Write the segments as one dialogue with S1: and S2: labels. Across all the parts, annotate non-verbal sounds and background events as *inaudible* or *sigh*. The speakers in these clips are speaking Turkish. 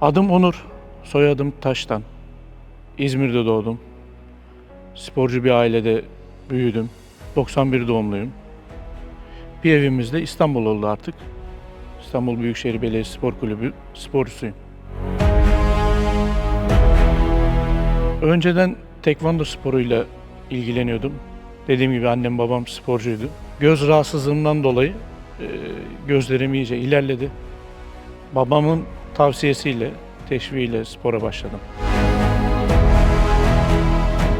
S1: Adım Onur, soyadım Taştan. İzmir'de doğdum. Sporcu bir ailede büyüdüm. 91 doğumluyum. Bir evimizde İstanbul oldu artık. İstanbul Büyükşehir Belediyesi Spor Kulübü sporcusuyum. Önceden tekvando sporuyla ilgileniyordum. Dediğim gibi annem babam sporcuydu. Göz rahatsızlığımdan dolayı gözlerim iyice ilerledi. Babamın tavsiyesiyle, teşviğiyle spora başladım.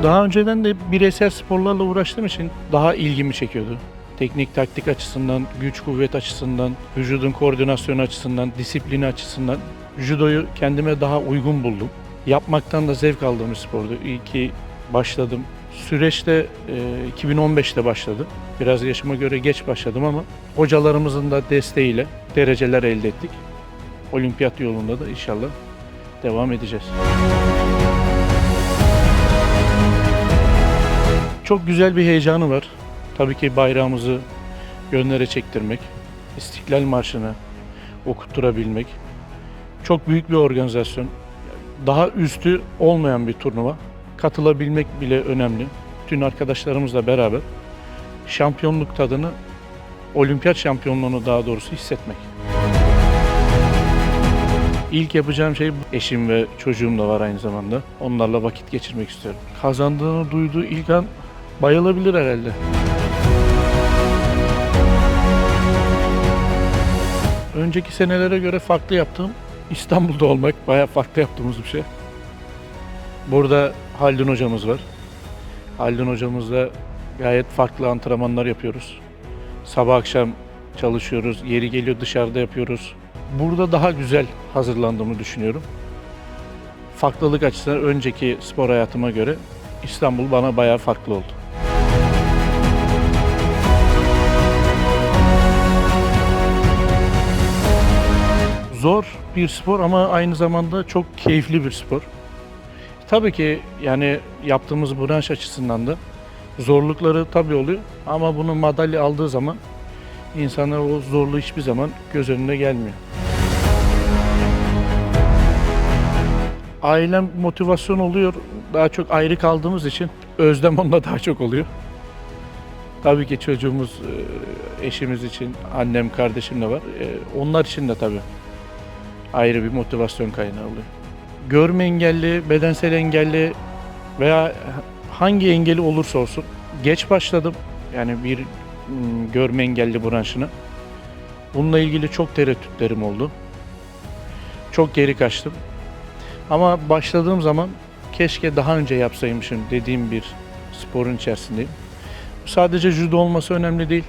S1: Daha önceden de bireysel sporlarla uğraştığım için daha ilgimi çekiyordu. Teknik taktik açısından, güç kuvvet açısından, vücudun koordinasyonu açısından, disiplini açısından judoyu kendime daha uygun buldum. Yapmaktan da zevk aldığım bir spordu. İyi ki başladım. Süreçte e, 2015'te başladı. Biraz yaşıma göre geç başladım ama hocalarımızın da desteğiyle dereceler elde ettik. Olimpiyat yolunda da inşallah devam edeceğiz. Çok güzel bir heyecanı var. Tabii ki bayrağımızı gönlere çektirmek, İstiklal Marşı'nı okutturabilmek. Çok büyük bir organizasyon. Daha üstü olmayan bir turnuva. Katılabilmek bile önemli. Bütün arkadaşlarımızla beraber şampiyonluk tadını, olimpiyat şampiyonluğunu daha doğrusu hissetmek. İlk yapacağım şey eşim ve çocuğum da var aynı zamanda. Onlarla vakit geçirmek istiyorum. Kazandığını duyduğu ilk an bayılabilir herhalde. Önceki senelere göre farklı yaptığım İstanbul'da olmak bayağı farklı yaptığımız bir şey. Burada Haldun hocamız var. Haldun hocamızla gayet farklı antrenmanlar yapıyoruz. Sabah akşam çalışıyoruz. Yeri geliyor dışarıda yapıyoruz. Burada daha güzel hazırlandığımı düşünüyorum. Farklılık açısından önceki spor hayatıma göre İstanbul bana bayağı farklı oldu. Zor bir spor ama aynı zamanda çok keyifli bir spor. Tabii ki yani yaptığımız branş açısından da zorlukları tabii oluyor ama bunu madalya aldığı zaman insanlar o zorluğu hiçbir zaman göz önüne gelmiyor. Ailem motivasyon oluyor. Daha çok ayrı kaldığımız için özlem *laughs* onunla daha çok oluyor. Tabii ki çocuğumuz, e, eşimiz için, annem, kardeşim de var. E, Onlar için de tabii ayrı bir motivasyon kaynağı oluyor. Görme engelli, bedensel engelli veya hangi engeli olursa olsun geç başladım. Yani bir mm, görme engelli branşına. Bununla ilgili çok tereddütlerim oldu. Çok geri kaçtım. Ama başladığım zaman keşke daha önce yapsaymışım dediğim bir sporun içerisindeyim. Sadece judo olması önemli değil.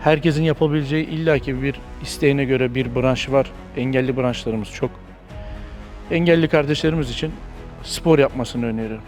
S1: Herkesin yapabileceği illaki bir isteğine göre bir branş var. Engelli branşlarımız çok. Engelli kardeşlerimiz için spor yapmasını öneririm.